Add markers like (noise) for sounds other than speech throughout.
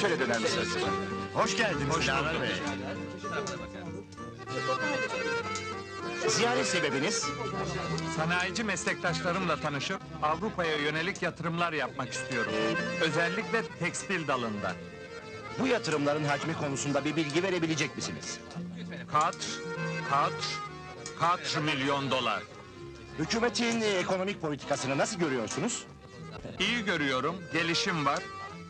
Şöyle döner misiniz? Hoş geldiniz Hoş Dilaver. Bey. Ziyaret sebebiniz? Sanayici meslektaşlarımla tanışıp Avrupa'ya yönelik yatırımlar yapmak istiyorum. Özellikle tekstil dalında. Bu yatırımların hacmi konusunda bir bilgi verebilecek misiniz? Kaç, kaç, kaç milyon dolar. Hükümetin e, ekonomik politikasını nasıl görüyorsunuz? İyi görüyorum, gelişim var.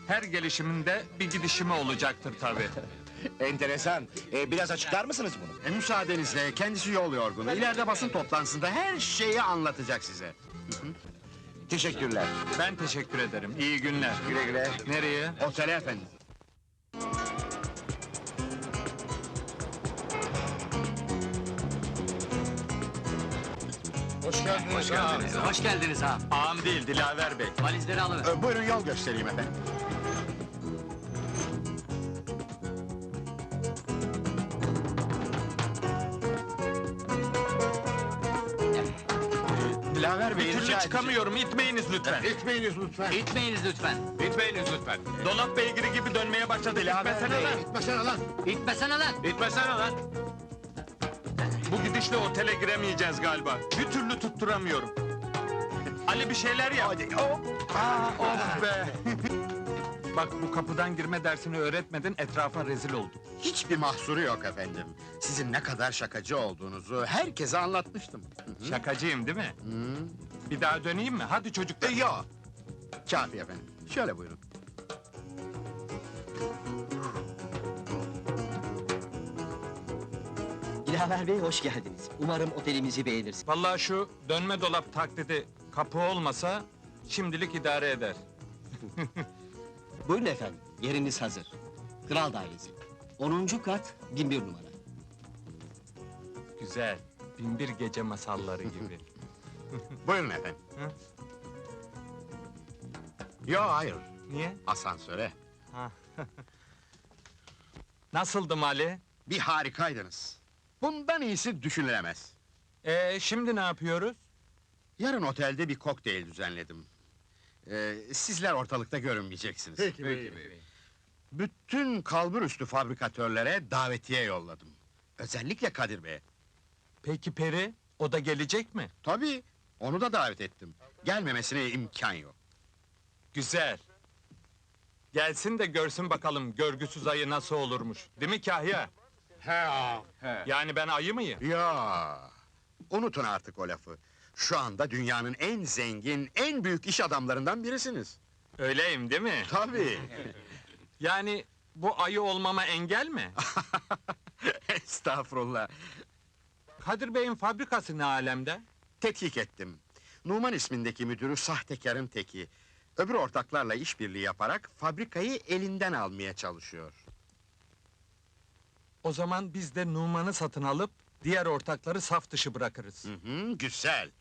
Her gelişiminde bir gidişimi olacaktır tabii. (laughs) Enteresan. E, biraz açıklar mısınız bunu? E, müsaadenizle kendisi yol yorgunu. İleride basın toplantısında her şeyi anlatacak size. Teşekkürler. Ben teşekkür ederim. İyi günler. Güle güle. Nereye? Otele efendim. Hoş geldiniz. Hoş geldiniz ağam. Ağam değil, Dilaver Bey. Valizleri alıver. E, buyurun yol göstereyim efendim. Dilaver Bey türlü çıkamıyorum, itmeyiniz lütfen. Etmeyiniz lütfen. İtmeyiniz lütfen. Etmeyiniz lütfen. Dolap beygiri gibi dönmeye başladı. İtmesene lan. Etmesene lan. İtmesene lan. İtmesene lan. Bu gidişle otele giremeyeceğiz galiba. Bir türlü tutturamıyorum. Ali bir şeyler yap. Aa, of be. (laughs) Bak bu kapıdan girme dersini öğretmedin, etrafa rezil olduk. Hiçbir mahsuru yok efendim. Sizin ne kadar şakacı olduğunuzu herkese anlatmıştım. Şakacıyım değil mi? Hı. Bir daha döneyim mi? Hadi E, çocuklar. yok. Kafi efendim. Şöyle buyurun. Dilaver Bey hoş geldiniz. Umarım otelimizi beğenirsiniz. Vallahi şu dönme dolap taklidi kapı olmasa şimdilik idare eder. (laughs) Buyurun efendim, yeriniz hazır. Kral Dairesi. 10. kat, 1001 numara. Güzel. Binbir gece masalları gibi. (laughs) Buyurun efendim. Hı? Yok hayır. Niye? Asansöre. Ha. (laughs) Nasıldım Ali? Bir harikaydınız. Bundan iyisi düşünülemez. Ee, şimdi ne yapıyoruz? Yarın otelde bir kokteyl düzenledim. Ee, sizler ortalıkta görünmeyeceksiniz. Peki, Bütün kalburüstü fabrikatörlere davetiye yolladım. Özellikle Kadir Bey'e. Peki Peri, o da gelecek mi? Tabii, onu da davet ettim. Gelmemesine imkan yok. Güzel. Gelsin de görsün bakalım görgüsüz ayı nasıl olurmuş. Değil mi Kahya? He, Yani ben ayı mıyım? Ya, unutun artık o lafı. Şu anda dünyanın en zengin, en büyük iş adamlarından birisiniz. Öyleyim değil mi? Tabii. (laughs) Yani bu ayı olmama engel mi? (laughs) Estağfurullah. Kadir Bey'in fabrikası ne alemde? Tetkik ettim. Numan ismindeki müdürü sahtekarın teki. Öbür ortaklarla işbirliği yaparak fabrikayı elinden almaya çalışıyor. O zaman biz de Numan'ı satın alıp diğer ortakları saf dışı bırakırız. Hı hı, güzel.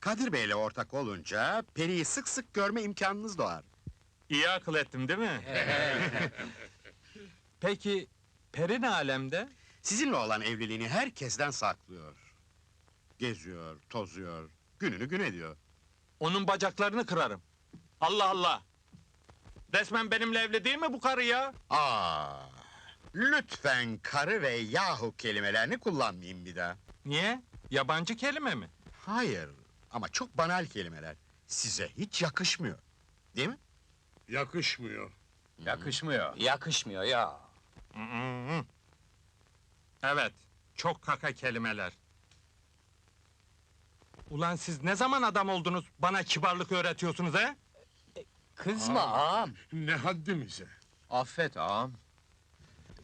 Kadir Bey'le ortak olunca Peri'yi sık sık görme imkanınız doğar. İyi akıl ettim değil mi? (laughs) Peki Peri ne alemde? Sizinle olan evliliğini herkesten saklıyor. Geziyor, tozuyor, gününü gün ediyor. Onun bacaklarını kırarım. Allah Allah! Resmen benimle evli değil mi bu karı ya? Aa, lütfen karı ve yahu kelimelerini kullanmayayım bir daha. Niye? Yabancı kelime mi? Hayır, ama çok banal kelimeler. Size hiç yakışmıyor. Değil mi? Yakışmıyor. Yakışmıyor. Yakışmıyor ya. Mm-mm. Evet, çok kaka kelimeler. Ulan siz ne zaman adam oldunuz, bana kibarlık öğretiyorsunuz he? Kızma ağam. Ne haddimize. Affet ağam.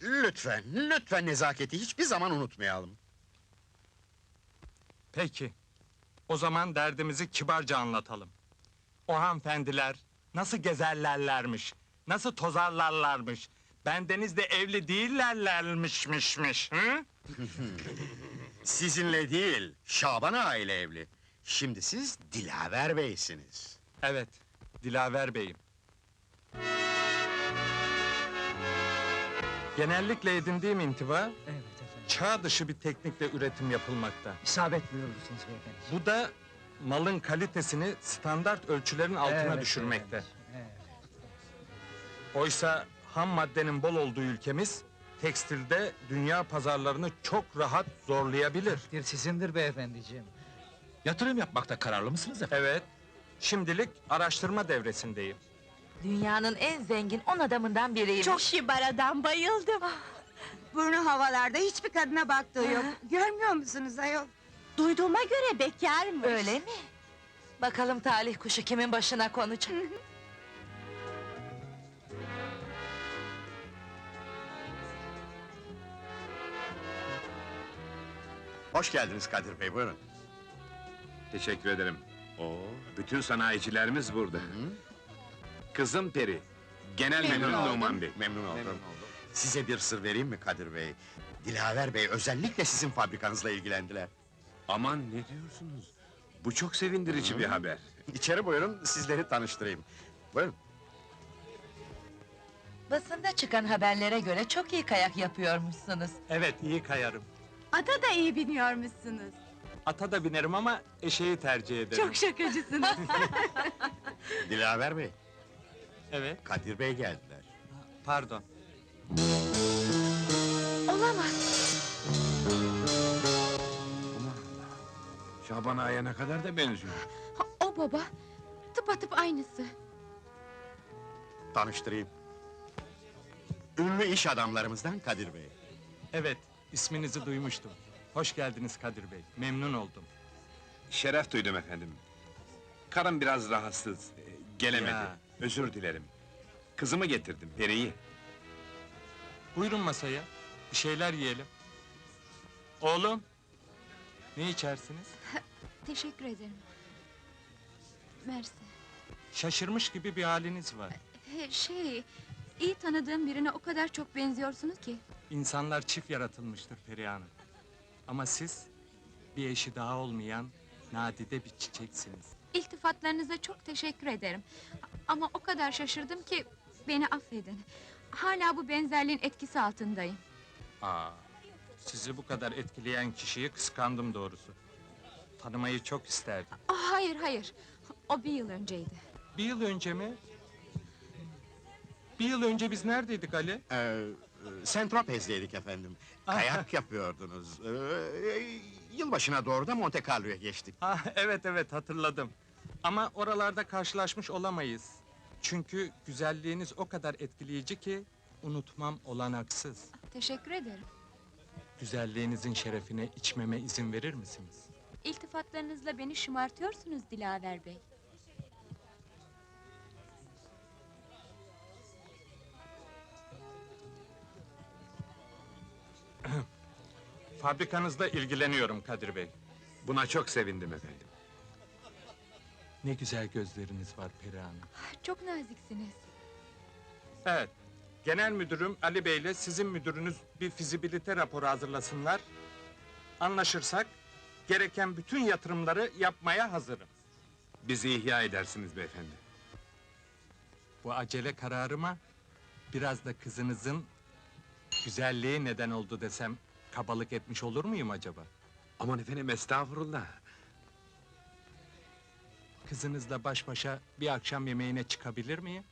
Lütfen, lütfen nezaketi hiçbir zaman unutmayalım. Peki, o zaman derdimizi kibarca anlatalım. O hanımefendiler nasıl gezerlerlermiş, nasıl tozarlarlarmış, bendenizle evli değillerlermişmişmiş, hı? (laughs) Sizinle değil, Şaban aile evli. Şimdi siz Dilaver Bey'siniz. Evet, Dilaver Bey'im. Genellikle edindiğim intiba, Evet efendim. Çağ dışı bir teknikle üretim yapılmakta. İsabet buyurursunuz beyefendi. Bu da malın kalitesini standart ölçülerin altına Evet, düşürmekte. evet. Oysa ham maddenin bol olduğu ülkemiz, tekstilde dünya pazarlarını çok rahat zorlayabilir. Bir sizindir beyefendiciğim. Yatırım yapmakta kararlı mısınız efendim? Evet, şimdilik araştırma devresindeyim. Dünyanın en zengin on adamından biriymiş. Çok kibar adam, bayıldım. Burnu havalarda, hiçbir kadına baktığı yok. Görmüyor musunuz ayol? Duyduğuma göre bekarmış. Öyle mi? Bakalım talih kuşu kimin başına konacak? Hoş geldiniz Kadir Bey, buyurun. Teşekkür ederim. Oo, bütün sanayicilerimiz burada. Kızım Peri. Genel Memnun Memnun oldum. Numan Bey. Memnun oldum. Size bir sır vereyim mi Kadir Bey? Dilaver Bey özellikle sizin fabrikanızla ilgilendiler. Aman ne diyorsunuz? Bu çok sevindirici bir haber. İçeri buyurun, sizleri tanıştırayım. Buyurun. Basında çıkan haberlere göre çok iyi kayak yapıyormuşsunuz. Evet, iyi kayarım. Ata da iyi biniyormuşsunuz. Ata da binerim ama eşeği tercih ederim. Çok şakacısınız. (laughs) Dilaver Bey, Evet, Kadir Bey geldiler. pardon. Olamaz. Şaban Ağa'ya ne kadar da benziyor. o baba, tıpatıp aynısı. Tanıştırayım. Ünlü iş adamlarımızdan Kadir Bey. Evet, isminizi duymuştum. Hoş geldiniz Kadir Bey, memnun oldum. Şeref duydum efendim. Karım biraz rahatsız. e, Gelemedi. Ya. Özür dilerim. Kızımı getirdim, Peri'yi. Buyurun masaya, bir şeyler yiyelim. Oğlum, ne içersiniz? (laughs) Teşekkür ederim. Mersi. Şaşırmış gibi bir haliniz var. şey, iyi tanıdığım birine o kadar çok benziyorsunuz ki. İnsanlar çift yaratılmıştır Perihan Hanım. Ama siz, bir eşi daha olmayan nadide bir çiçeksiniz. İltifatlarınıza çok teşekkür ederim. Ama o kadar şaşırdım ki beni affedin. Hala bu benzerliğin etkisi altındayım. Aa, sizi bu kadar etkileyen kişiyi kıskandım doğrusu. Tanımayı çok isterdim. Ah, hayır hayır. O bir yıl önceydi. Bir yıl önce mi? Bir yıl önce biz neredeydik Ali? Ee, Sentropez'deydik efendim. Kayak yapıyordunuz. Ee, yılbaşına doğru da Monte Carlo'ya geçtik. Ha, evet evet hatırladım. Ama oralarda karşılaşmış olamayız. Çünkü güzelliğiniz o kadar etkileyici ki unutmam olanaksız. Teşekkür ederim. Güzelliğinizin şerefine içmeme izin verir misiniz? İltifatlarınızla beni şımartıyorsunuz Dilaver Bey. Fabrikanızda ilgileniyorum Kadir Bey. Buna çok sevindim efendim. Ne güzel gözleriniz var Peri Hanım. Çok naziksiniz. Evet, genel müdürüm Ali Bey ile sizin müdürünüz bir fizibilite raporu hazırlasınlar. Anlaşırsak, gereken bütün yatırımları yapmaya hazırım. Bizi ihya edersiniz beyefendi. Bu acele kararıma, biraz da kızınızın güzelliği neden oldu desem, kabalık etmiş olur muyum acaba? Aman efendim estağfurullah. Kızınızla baş başa bir akşam yemeğine çıkabilir miyim?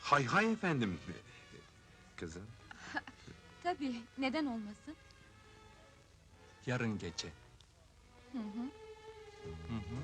Hay hay efendim. Kızım. (laughs) Tabii, neden olmasın? Yarın gece. Hı hı. Hı hı.